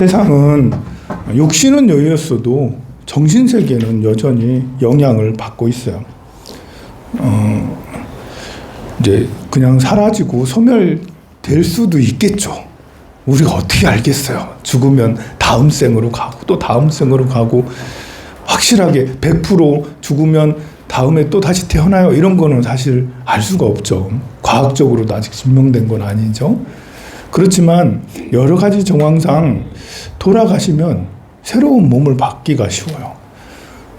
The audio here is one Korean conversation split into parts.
세상은 육신은 여유였어도 정신 세계는 여전히 영향을 받고 있어요. 어, 이제 그냥 사라지고 소멸될 수도 있겠죠. 우리가 어떻게 알겠어요? 죽으면 다음 생으로 가고 또 다음 생으로 가고 확실하게 100% 죽으면 다음에 또 다시 태어나요. 이런 거는 사실 알 수가 없죠. 과학적으로도 아직 증명된 건 아니죠. 그렇지만 여러 가지 정황상 돌아가시면 새로운 몸을 받기가 쉬워요.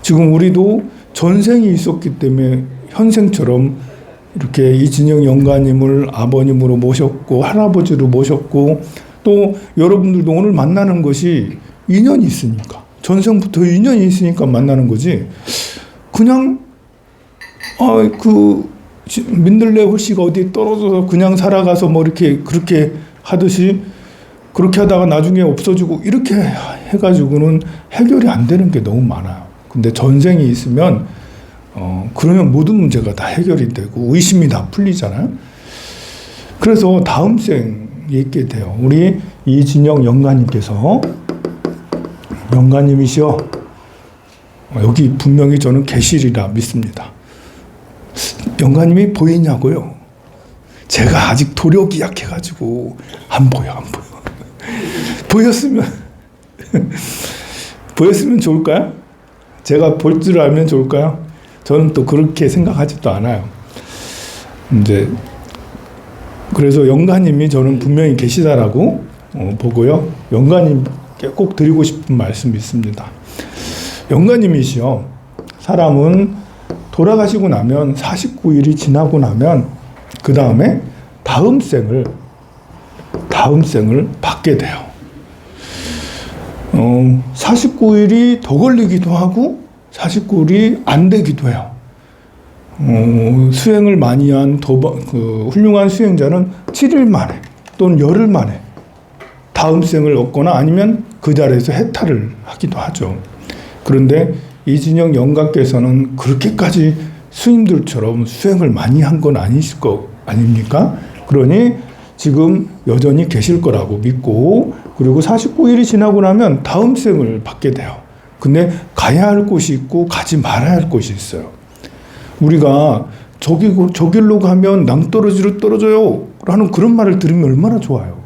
지금 우리도 전생이 있었기 때문에 현생처럼 이렇게 이진영 영가님을 아버님으로 모셨고 할아버지로 모셨고 또 여러분들도 오늘 만나는 것이 인연이 있으니까 전생부터 인연이 있으니까 만나는 거지 그냥 아그 민들레 홀씨가 어디 떨어져서 그냥 살아가서 뭐 이렇게 그렇게 하듯이 그렇게 하다가 나중에 없어지고 이렇게 해가지고는 해결이 안 되는 게 너무 많아요. 근데 전생이 있으면 어 그러면 모든 문제가 다 해결이 되고 의심이 다 풀리잖아요. 그래서 다음 생에 있게 돼요. 우리 이진영 영가님께서 영가님이시여 어, 여기 분명히 저는 계시리라 믿습니다. 영가님이 보이냐고요? 제가 아직 도력이 약해가지고 안 보여 안 보여. 보였으면 보였으면 좋을까요? 제가 볼 줄 알면 좋을까요? 저는 또 그렇게 생각하지도 않아요. 이제 그래서 영가님이 저는 분명히 계시다라고 어, 보고요. 영가님께 꼭 드리고 싶은 말씀이 있습니다. 영가님이시요. 사람은 돌아가시고 나면 49일이 지나고 나면 그 다음에 다음 생을 다음 생을 받게 돼요. 어, 49일이 더 걸리기도 하고 49일이 안 되기도 해요. 어, 수행을 많이 한 도바, 그 훌륭한 수행자는 7일 만에 또는 열흘 만에 다음 생을 얻거나 아니면 그 자리에서 해탈을 하기도 하죠. 그런데 이진영 영가께서는 그렇게까지 스님들처럼 수행을 많이 한 건 아니실 거 아닙니까? 그러니 지금 여전히 계실 거라고 믿고 그리고 49일이 지나고 나면 다음 생을 받게 돼요. 근데 가야 할 곳이 있고 가지 말아야 할 곳이 있어요. 우리가 저기 저 길로 가면 낭떠러지로 떨어져요. 라는 그런 말을 들으면 얼마나 좋아요.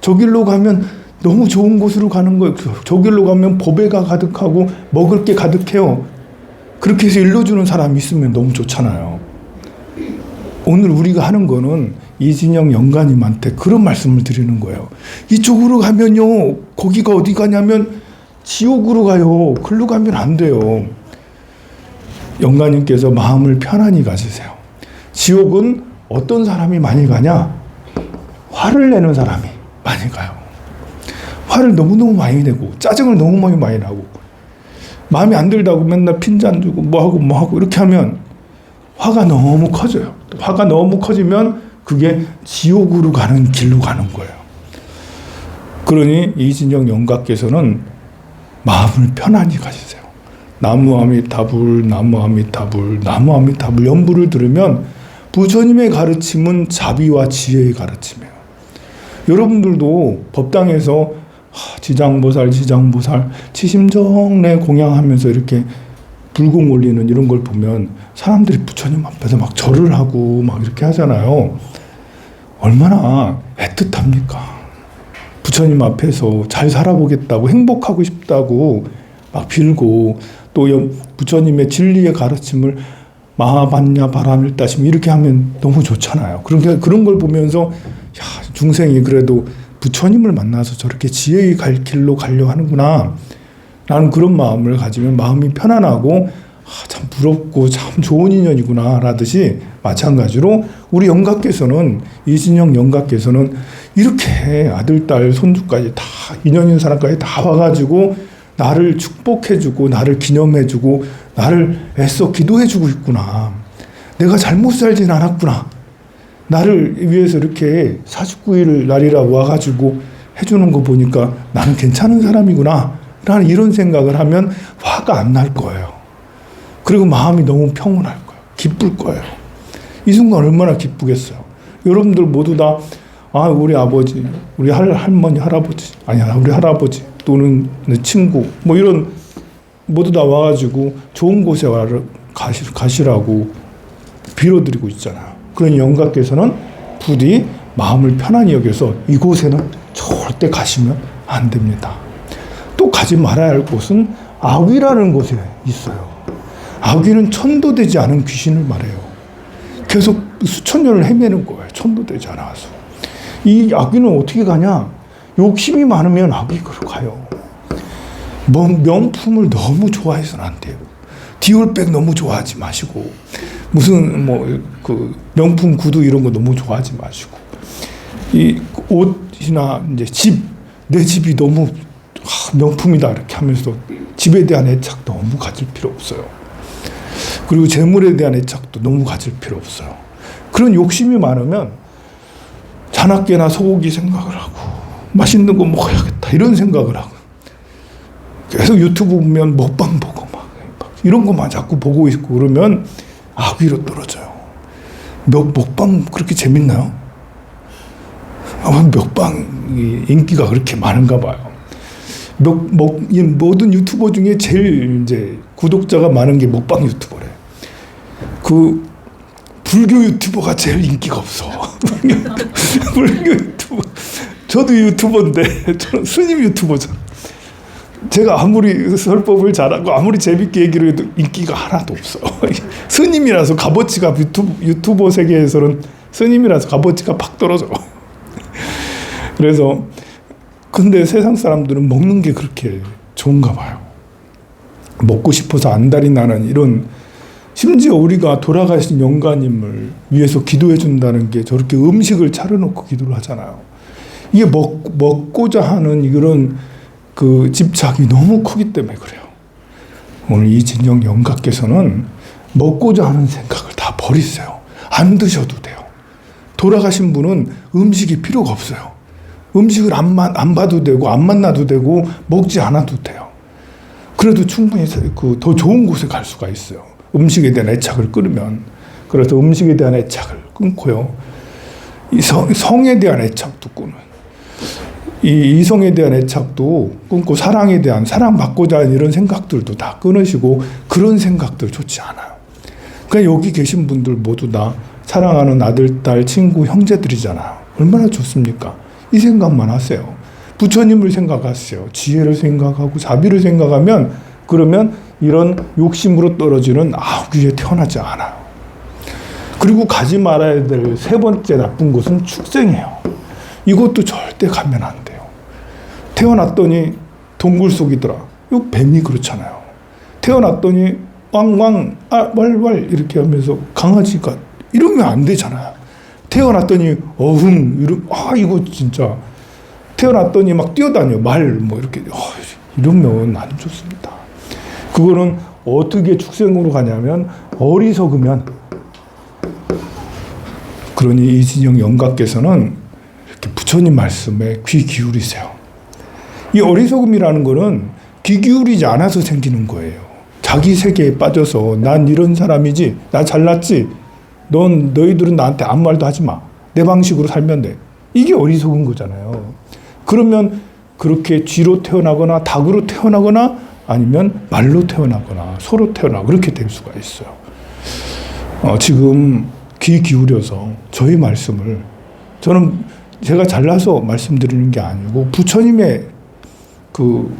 저 길로 가면 너무 좋은 곳으로 가는 거예요. 저 길로 가면 보배가 가득하고 먹을 게 가득해요. 그렇게 해서 일러주는 사람이 있으면 너무 좋잖아요. 오늘 우리가 하는 거는 이진영 영가님한테 그런 말씀을 드리는 거예요. 이쪽으로 가면요. 거기가 어디 가냐면 지옥으로 가요. 글로 가면 안 돼요. 영가님께서 마음을 편안히 가지세요. 지옥은 어떤 사람이 많이 가냐? 화를 내는 사람이 많이 가요. 화를 너무너무 많이 내고, 짜증을 너무 많이 많이 나고, 마음에 안 들다고 맨날 핀잔 주고, 뭐하고 뭐하고 이렇게 하면 화가 너무 커져요. 화가 너무 커지면 그게 지옥으로 가는 길로 가는 거예요. 그러니 이진영 영가께서는 마음을 편안히 가지세요. 나무 아미타불, 나무 아미타불, 나무 아미타불 연부를 들으면 부처님의 가르침은 자비와 지혜의 가르침이에요. 여러분들도 법당에서 지장보살, 지장보살, 치심정내 공양하면서 이렇게 불공 올리는 이런 걸 보면 사람들이 부처님 앞에서 막 절을 하고 막 이렇게 하잖아요. 얼마나 애틋합니까? 부처님 앞에서 잘 살아보겠다고 행복하고 싶다고 막 빌고 또 부처님의 진리의 가르침을 마하반야 바람을 따심 이렇게 하면 너무 좋잖아요. 게 그런 걸 보면서 야, 중생이 그래도 부처님을 만나서 저렇게 지혜의 갈 길로 가려 하는구나. 라는 그런 마음을 가지면 마음이 편안하고 아, 참 부럽고 참 좋은 인연이구나 라듯이 마찬가지로 우리 영가께서는 이진영 영가께서는 이렇게 아들 딸 손주까지 다 인연인 사람까지 다 와가지고 나를 축복해주고 나를 기념해주고 나를 애써 기도해주고 있구나. 내가 잘못 살진 않았구나. 나를 위해서 이렇게 49일 날이라 와가지고 해주는 거 보니까 나는 괜찮은 사람이구나. 라는 이런 생각을 하면 화가 안 날 거예요. 그리고 마음이 너무 평온할 거예요. 기쁠 거예요. 이 순간 얼마나 기쁘겠어요. 여러분들 모두 다 아 우리 아버지, 우리 할 할머니, 할아버지, 아니야 우리 할아버지 또는 내 친구 뭐 이런 모두 다 와가지고 좋은 곳에 와 가시, 가시라고 빌어드리고 있잖아요. 그런 영가께서는 부디 마음을 편안히 여겨서 이곳에는 절대 가시면 안 됩니다. 또 가지 말아야 할 곳은 아귀라는 곳에 있어요. 아귀는 천도되지 않은 귀신을 말해요. 계속 수천 년을 헤매는 거예요. 천도되지 않아서. 이 아귀는 어떻게 가냐? 욕심이 많으면 아귀로 가요. 뭐 명품을 너무 좋아해서는 안 돼요. 디올백 너무 좋아하지 마시고 무슨 뭐 그 명품 구두 이런 거 너무 좋아하지 마시고 이 옷이나 이제 집 내 집이 너무 아, 명품이다 이렇게 하면서 집에 대한 애착 너무 가질 필요 없어요. 그리고 재물에 대한 애착도 너무 가질 필요 없어요. 그런 욕심이 많으면 자나깨나 소고기 생각을 하고 맛있는 거 먹어야겠다 이런 생각을 하고 계속 유튜브 보면 먹방 보고 막, 막 이런 것만 자꾸 보고 있고 그러면 악위로 떨어져요. 먹, 먹방 그렇게 재밌나요? 아마 먹방이 인기가 그렇게 많은가 봐요. 먹, 먹, 이 모든 유튜버 중에 제일 이제 구독자가 많은 게 먹방 유튜버래. 그 불교 유튜버가 제일 인기가 없어. 불교 유튜버. 저도 유튜버인데 저는 스님 유튜버잖아. 제가 아무리 설법을 잘하고 아무리 재밌게 얘기를 해도 인기가 하나도 없어. 스님이라서 값어치가 유튜브, 유튜버 세계에서는 스님이라서 값어치가 팍 떨어져. 그래서 근데 세상 사람들은 먹는 게 그렇게 좋은가 봐요. 먹고 싶어서 안달이 나는 이런 심지어 우리가 돌아가신 영가님을 위해서 기도해 준다는 게 저렇게 음식을 차려놓고 기도를 하잖아요. 이게 먹, 먹고자 하는 이런 그 집착이 너무 크기 때문에 그래요. 오늘 이진영 영가께서는 먹고자 하는 생각을 다 버리세요. 안 드셔도 돼요. 돌아가신 분은 음식이 필요가 없어요. 음식을 안, 만, 안 봐도 되고 안 만나도 되고 먹지 않아도 돼요. 그래도 충분히 그 더 좋은 곳에 갈 수가 있어요. 음식에 대한 애착을 끊으면 그래서 음식에 대한 애착을 끊고요. 이 성, 성에 대한 애착도 끊어요. 이 이성에 대한 애착도 끊고 사랑에 대한 사랑받고자 하는 이런 생각들도 다 끊으시고 그런 생각들 좋지 않아요. 그러니까 여기 계신 분들 모두 다 사랑하는 아들, 딸, 친구, 형제들이잖아요. 얼마나 좋습니까? 이 생각만 하세요. 부처님을 생각하세요. 지혜를 생각하고 자비를 생각하면 그러면 이런 욕심으로 떨어지는 아귀에 태어나지 않아요. 그리고 가지 말아야 될 세 번째 나쁜 곳은 축생이에요. 이것도 절대 가면 안 돼요. 태어났더니 동굴 속이더라. 이 뱀이 그렇잖아요. 태어났더니 왕왕 아 왈왈 이렇게 하면서 강아지가 이러면 안 되잖아요. 태어났더니 어흥 이러 아 이거 진짜 태어났더니 막 뛰어다녀 말 뭐 이렇게 어, 이러면 안 좋습니다. 그거는 어떻게 축생으로 가냐면 어리석으면 그러니 이진영 영가께서는 이렇게 부처님 말씀에 귀 기울이세요. 이 어리석음이라는 거는 귀 기울이지 않아서 생기는 거예요. 자기 세계에 빠져서 난 이런 사람이지, 나 잘났지, 넌 너희들은 나한테 아무 말도 하지 마. 내 방식으로 살면 돼. 이게 어리석은 거잖아요. 그러면 그렇게 쥐로 태어나거나 닭으로 태어나거나 아니면 말로 태어나거나 소로 태어나 그렇게 될 수가 있어요. 어, 지금 귀 기울여서 저희 말씀을 저는 제가 잘나서 말씀드리는 게 아니고 부처님의 그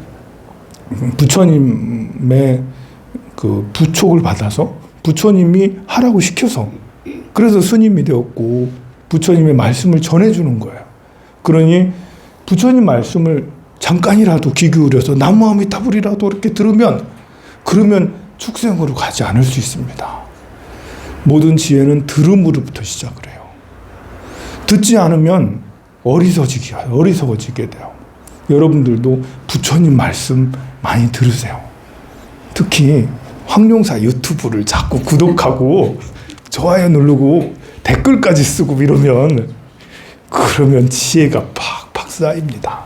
부처님의 그 부촉을 받아서 부처님이 하라고 시켜서 그래서 스님이 되었고 부처님의 말씀을 전해주는 거예요. 그러니 부처님 말씀을 잠깐이라도 귀 기울여서 나무 아미 타불이라도 이렇게 들으면 그러면 축생으로 가지 않을 수 있습니다. 모든 지혜는 들음으로부터 시작을 해요. 듣지 않으면 어리석지게 어리석어지게 돼요. 여러분들도 부처님 말씀 많이 들으세요. 특히 황룡사 유튜브를 자꾸 구독하고 좋아요 누르고 댓글까지 쓰고 이러면 그러면 지혜가 팍팍 쌓입니다.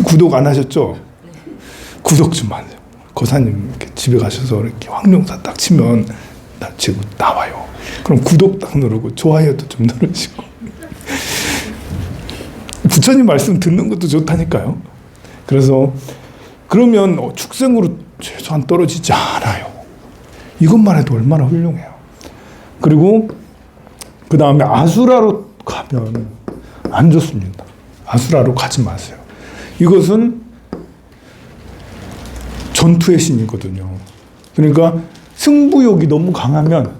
구독 안 하셨죠? 구독 좀 하세요. 거사님 이렇게 집에 가셔서 이렇게 황룡사 딱 치면 나 지금 나와요. 그럼 구독 딱 누르고 좋아요도 좀 누르시고 부처님 말씀 듣는 것도 좋다니까요. 그래서 그러면 어, 축생으로 최소한 떨어지지 않아요. 이것만 해도 얼마나 훌륭해요. 그리고 그 다음에 아수라로 가면 안 좋습니다. 아수라로 가지 마세요. 이것은 전투의 신이거든요. 그러니까 승부욕이 너무 강하면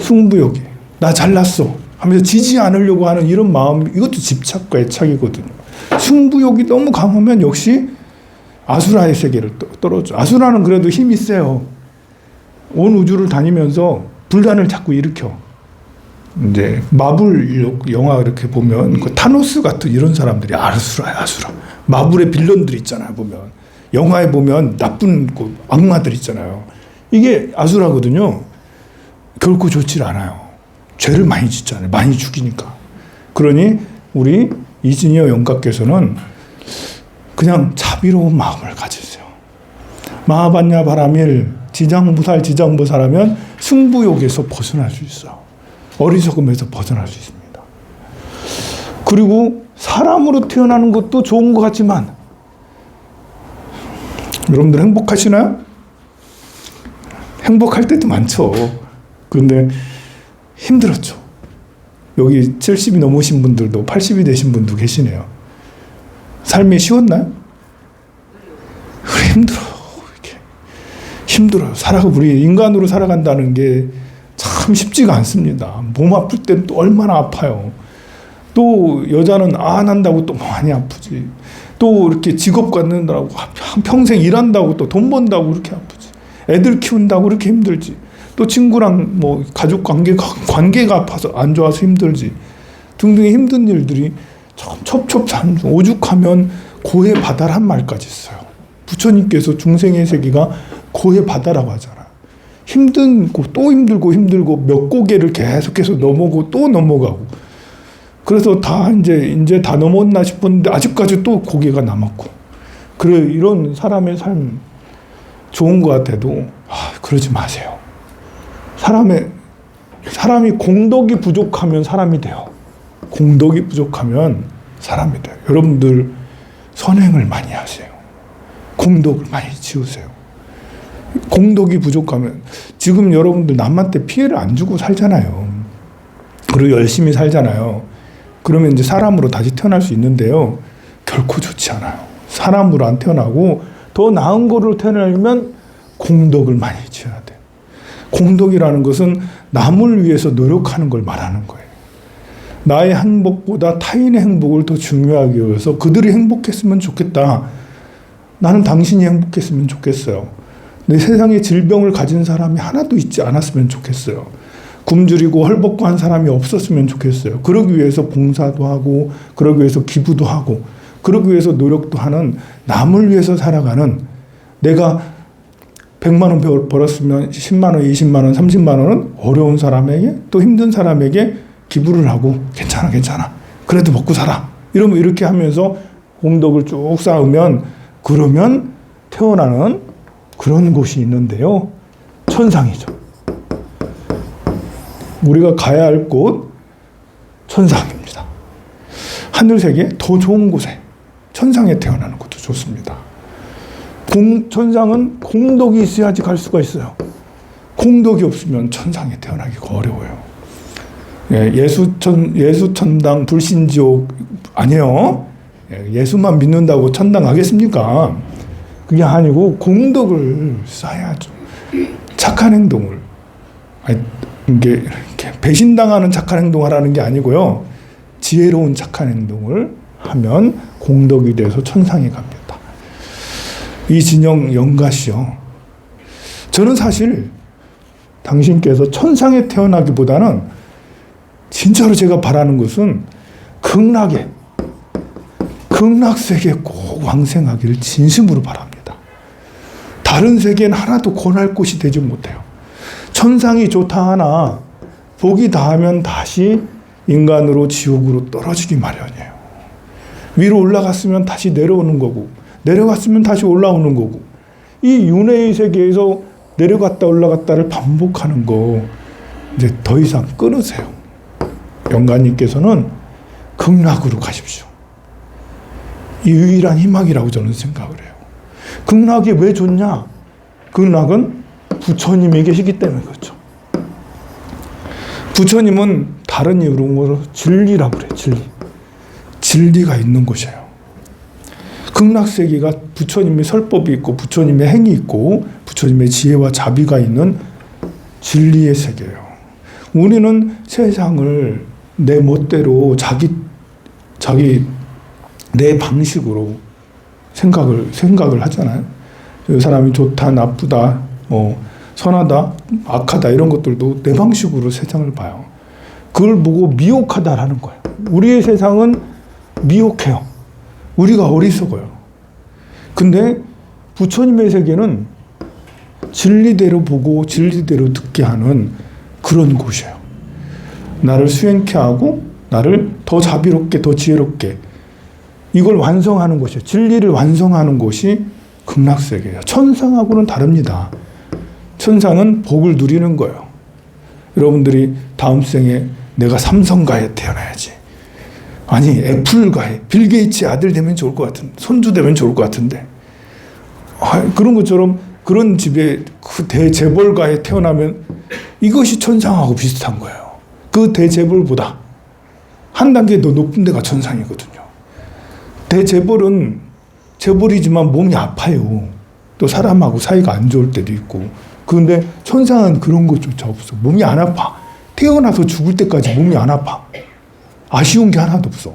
승부욕이 나 잘났어 하면서 지지 않으려고 하는 이런 마음 이것도 집착과 애착이거든요. 승부욕이 너무 강하면 역시 아수라의 세계를 떠- 떨어져. 아수라는 그래도 힘이 세요. 온 우주를 다니면서 불단을 자꾸 일으켜. 이제 마블 영화 이렇게 보면 그 타노스 같은 이런 사람들이 아수라야 아수라. 마블의 빌런들 있잖아요 보면 영화에 보면 나쁜 그 악마들 있잖아요. 이게 아수라거든요. 결코 좋질 않아요. 죄를 많이 짓잖아요. 많이 죽이니까. 그러니 우리 이진여 영가께서는 그냥 자비로운 마음을 가지세요. 마하반야 바라밀 지장무살 지장보살하면 승부욕에서 벗어날 수 있어. 어리석음에서 벗어날 수 있습니다. 그리고 사람으로 태어나는 것도 좋은 것 같지만 여러분들 행복하시나요? 행복할 때도 많죠. 그런데 힘들었죠. 여기 70이 넘으신 분들도 80이 되신 분도 계시네요. 삶이 쉬웠나요? 힘들어. 이렇게 힘들어요. 살아가 우리 인간으로 살아간다는 게 참 쉽지가 않습니다. 몸 아플 땐 또 얼마나 아파요. 또 여자는 안 한다고 또 많이 아프지. 또 이렇게 직업 갖는다고 한 평생 일한다고 또 돈 번다고 이렇게 아프지. 애들 키운다고 이렇게 힘들지. 또 친구랑 뭐 가족 관계가 관계가 아파서 안 좋아서 힘들지. 등등의 힘든 일들이 참 첩첩산중 오죽하면 고해 바다란 말까지 써요. 부처님께서 중생의 세계가 고해 바다라고 하잖아. 힘든 고 또 힘들고 힘들고 몇 고개를 계속해서 넘어고 또 넘어가고 그래서 다 이제 이제 다 넘었나 싶었는데 아직까지 또 고개가 남았고 그래 이런 사람의 삶 좋은 것 같아도 아, 그러지 마세요. 사람의 사람이 공덕이 부족하면 사람이 돼요. 공덕이 부족하면 사람이 돼요. 여러분들 선행을 많이 하세요. 공덕을 많이 지으세요. 공덕이 부족하면 지금 여러분들 남한테 피해를 안 주고 살잖아요. 그리고 열심히 살잖아요. 그러면 이제 사람으로 다시 태어날 수 있는데요. 결코 좋지 않아요. 사람으로 안 태어나고 더 나은 거로 태어나려면 공덕을 많이 지어야 돼요. 공덕이라는 것은 남을 위해서 노력하는 걸 말하는 거예요. 나의 행복보다 타인의 행복을 더 중요하게 여겨서 그들이 행복했으면 좋겠다. 나는 당신이 행복했으면 좋겠어요. 내 세상에 질병을 가진 사람이 하나도 있지 않았으면 좋겠어요. 굶주리고 헐벗고 한 사람이 없었으면 좋겠어요. 그러기 위해서 봉사도 하고, 그러기 위해서 기부도 하고, 그러기 위해서 노력도 하는 남을 위해서 살아가는 내가 100만 원 벌- 벌었으면 10만 원, 20만 원, 30만 원은 어려운 사람에게 또 힘든 사람에게 기부를 하고 괜찮아, 괜찮아. 그래도 먹고 살아. 이러면 이렇게 하면서 공덕을 쭉 쌓으면 그러면 태어나는 그런 곳이 있는데요. 천상이죠. 우리가 가야 할 곳 천상입니다. 하늘 세계 더 좋은 곳에 천상에 태어나는 것도 좋습니다. 공, 천상은 공덕이 있어야지 갈 수가 있어요. 공덕이 없으면 천상에 태어나기가 어려워요. 예, 예수천 예수 천당 불신지옥 아니에요. 예, 예수만 믿는다고 천당 가겠습니까? 그게 아니고 공덕을 쌓아야죠. 착한 행동을 아니, 이게 배신당하는 착한 행동 하라는 게 아니고요. 지혜로운 착한 행동을 하면 공덕이 돼서 천상에 갑니다. 이 진영 영가시요. 저는 사실 당신께서 천상에 태어나기보다는 진짜로 제가 바라는 것은 극락에 극락 세계에 꼭 왕생하기를 진심으로 바랍니다. 다른 세계는 하나도 권할 곳이 되지 못해요. 천상이 좋다 하나 복이 다하면 다시 인간으로 지옥으로 떨어지기 마련이에요. 위로 올라갔으면 다시 내려오는 거고 내려갔으면 다시 올라오는 거고 이 윤회의 세계에서 내려갔다 올라갔다를 반복하는 거 이제 더 이상 끊으세요. 영가님께서는 극락으로 가십시오. 이 유일한 희망이라고 저는 생각을 해요. 극락이 왜 좋냐? 극락은 부처님이 계시기 때문에 그렇죠. 부처님은 다른 이름으로 진리라고 그래요. 진리. 진리가 있는 곳이에요. 극락세계가 부처님의 설법이 있고 부처님의 행이 있고 부처님의 지혜와 자비가 있는 진리의 세계예요. 우리는 세상을 내 멋대로 자기 자기 내 방식으로 생각을 생각을 하잖아요. 이 사람이 좋다, 나쁘다, 뭐 선하다, 악하다 이런 것들도 내 방식으로 세상을 봐요. 그걸 보고 미혹하다라는 거예요. 우리의 세상은 미혹해요. 우리가 어리석어요. 근데 부처님의 세계는 진리대로 보고 진리대로 듣게 하는 그런 곳이에요. 나를 수행케 하고 나를 더 자비롭게 더 지혜롭게 이걸 완성하는 곳이에요. 진리를 완성하는 곳이 극락세계예요. 천상하고는 다릅니다. 천상은 복을 누리는 거예요. 여러분들이 다음 생에 내가 삼성가에 태어나야지. 아니 애플가에 빌 게이츠 아들 되면 좋을 것 같은 손주 되면 좋을 것 같은데 아, 그런 것처럼 그런 집에 그 대재벌가에 태어나면 이것이 천상하고 비슷한 거예요. 그 대재벌보다 한 단계 더 높은 데가 천상이거든요. 대재벌은 재벌이지만 몸이 아파요. 또 사람하고 사이가 안 좋을 때도 있고. 그런데 천상은 그런 것조차 없어. 몸이 안 아파. 태어나서 죽을 때까지 몸이 안 아파. 아쉬운 게 하나도 없어.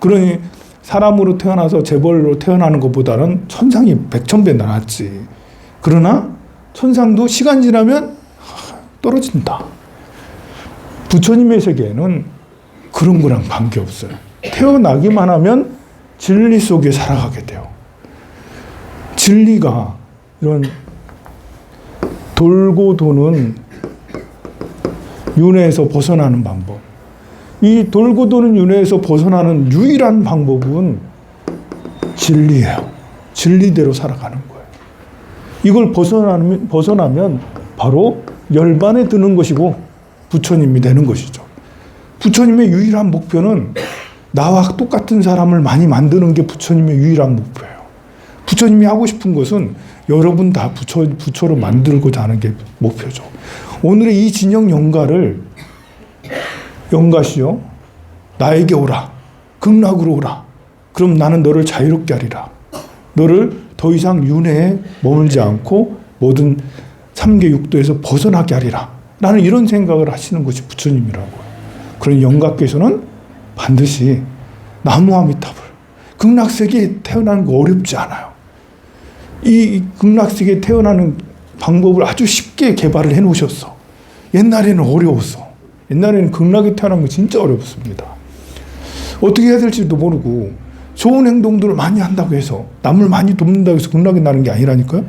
그러니 사람으로 태어나서 재벌로 태어나는 것보다는 천상이 백천배 낫지. 그러나 천상도 시간 지나면 떨어진다. 부처님의 세계에는 그런 거랑 관계없어요. 태어나기만 하면 진리 속에 살아가게 돼요. 진리가 이런 돌고 도는 윤회에서 벗어나는 방법. 이 돌고 도는 윤회에서 벗어나는 유일한 방법은 진리예요. 진리대로 살아가는 거예요. 이걸 벗어나면, 벗어나면 바로 열반에 드는 것이고 부처님이 되는 것이죠. 부처님의 유일한 목표는 나와 똑같은 사람을 많이 만드는 게 부처님의 유일한 목표예요. 부처님이 하고 싶은 것은 여러분 다 부처, 부처로 만들고자 하는 게 목표죠. 오늘의 이 진영 영가를 영가시여 나에게 오라 극락으로 오라 그럼 나는 너를 자유롭게 하리라 너를 더 이상 윤회에 머물지 않고 모든 삼계 육도에서 벗어나게 하리라 나는 이런 생각을 하시는 것이 부처님이라고요. 그런 영가께서는 반드시 나무아미타불 극락세계에 태어나는 거 어렵지 않아요. 이 극락세계에 태어나는 방법을 아주 쉽게 개발을 해 놓으셨어. 옛날에는 어려웠어. 옛날에는 극락에 태어난 거 진짜 어렵습니다. 어떻게 해야 될지도 모르고 좋은 행동들을 많이 한다고 해서 남을 많이 돕는다고 해서 극락에 나는 게 아니라니까요.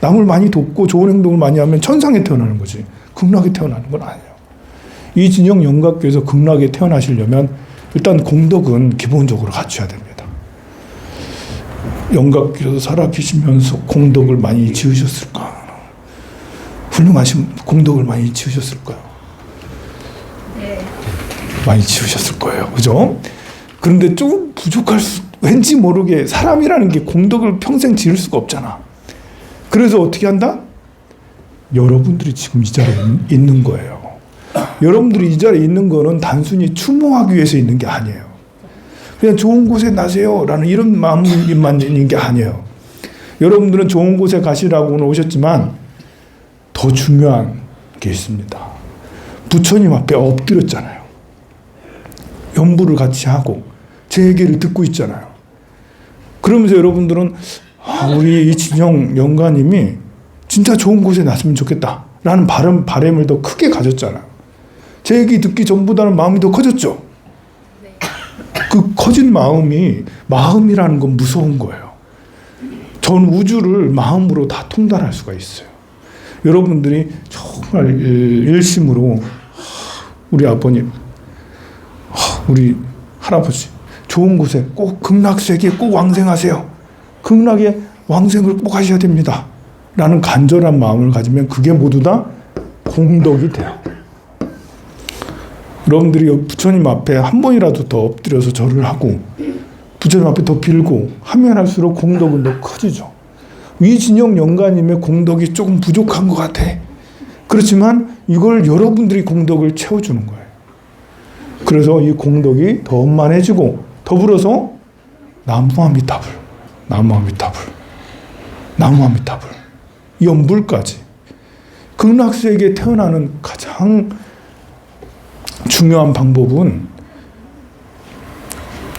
남을 많이 돕고 좋은 행동을 많이 하면 천상에 태어나는 거지. 극락에 태어나는 건 아니에요. 이 진영 영각교에서 극락에 태어나시려면 일단 공덕은 기본적으로 갖춰야 됩니다. 영각교에서 살아 계시면서 공덕을 많이 지으셨을까? 훌륭하신 공덕을 많이 지으셨을까요? 네. 많이 지으셨을 거예요. 그죠? 그런데 좀 부족할 수, 왠지 모르게 사람이라는 게 공덕을 평생 지을 수가 없잖아. 그래서 어떻게 한다? 여러분들이 지금 이 자리에 있- 있는 거예요. 여러분들이 이 자리에 있는 거는 단순히 추모하기 위해서 있는 게 아니에요. 그냥 좋은 곳에 나세요 라는 이런 마음만 있는 게 아니에요. 여러분들은 좋은 곳에 가시라고 오셨지만 더 중요한 게 있습니다. 부처님 앞에 엎드렸잖아요. 연부를 같이 하고 제 얘기를 듣고 있잖아요. 그러면서 여러분들은 아, 우리 이 진영 영가님이 진짜 좋은 곳에 났으면 좋겠다 라는 바람 바램을 더 크게 가졌잖아요. 제 얘기 듣기 전보다는 마음이 더 커졌죠. 그 커진 마음이 마음이라는 건 무서운 거예요. 전 우주를 마음으로 다 통달할 수가 있어요. 여러분들이 정말 일- 일심으로 우리 아버님, 우리 할아버지 좋은 곳에 꼭 극락세계에 꼭 왕생하세요. 극락에 왕생을 꼭 하셔야 됩니다. 라는 간절한 마음을 가지면 그게 모두 다 공덕이 돼요. 여러분들이 부처님 앞에 한 번이라도 더 엎드려서 절을 하고 부처님 앞에 더 빌고 하면 할수록 공덕은 더 커지죠. 위진영 영가님의 공덕이 조금 부족한 것 같아. 그렇지만 이걸 여러분들이 공덕을 채워주는 거예요. 그래서 이 공덕이 더 원만해지고 더불어서 나무아미타불, 나무아미타불, 나무아미타불, 연불까지 극락세계에 태어나는 가장 중요한 방법은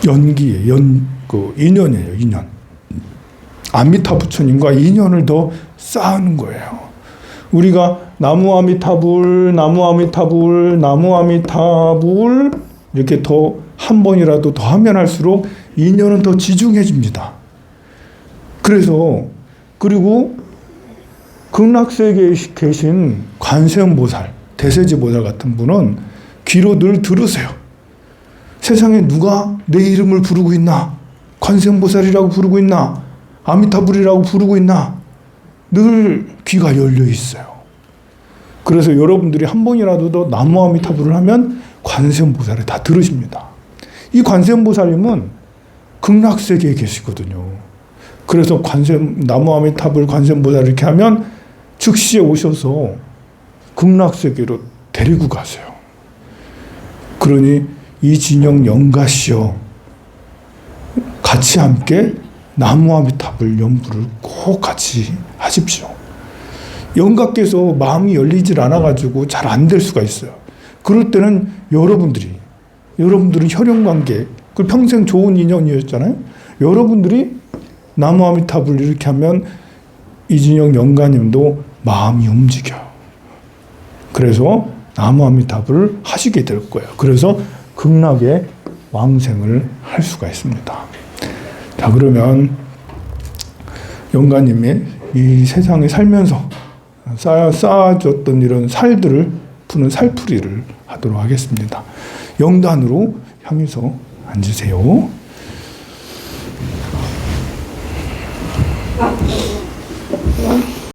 연기에 연그 인연이에요, 인연. 아미타 부처님과 인연을 더 쌓는 거예요. 우리가 나무 아미타불, 나무 아미타불, 나무 아미타불 이렇게 더 한 번이라도 더 하면 할수록 인연은 더 지중해집니다. 그래서 그리고 극락세계에 계신 관세음보살, 대세지보살 같은 분은 귀로 늘 들으세요. 세상에 누가 내 이름을 부르고 있나? 관세음보살이라고 부르고 있나? 아미타불이라고 부르고 있나? 늘 귀가 열려 있어요. 그래서 여러분들이 한 번이라도 더 나무 아미타불을 하면 관세음보살을 다 들으십니다. 이 관세음보살님은 극락세계에 계시거든요. 그래서 관세음 나무 아미타불 관세음보살 이렇게 하면 즉시에 오셔서 극락세계로 데리고 가세요. 그러니 이진영 영가시여 같이 함께 나무아미탑을 연부를 꼭 같이 하십시오. 영가께서 마음이 열리질 않아가지고 잘 안 될 수가 있어요. 그럴 때는 여러분들이 여러분들은 혈연 관계 그 평생 좋은 인연이었잖아요. 여러분들이 나무아미탑을 이렇게 하면 이진영 영가님도 마음이 움직여요. 그래서 나무아미탑을 하시게 될 거예요. 그래서 극락의 왕생을 할 수가 있습니다. 자 그러면 영가님이 이 세상에 살면서 쌓아 쌓아졌던 이런 살들을 푸는 살풀이를 하도록 하겠습니다. 영단으로 향해서 앉으세요. 네.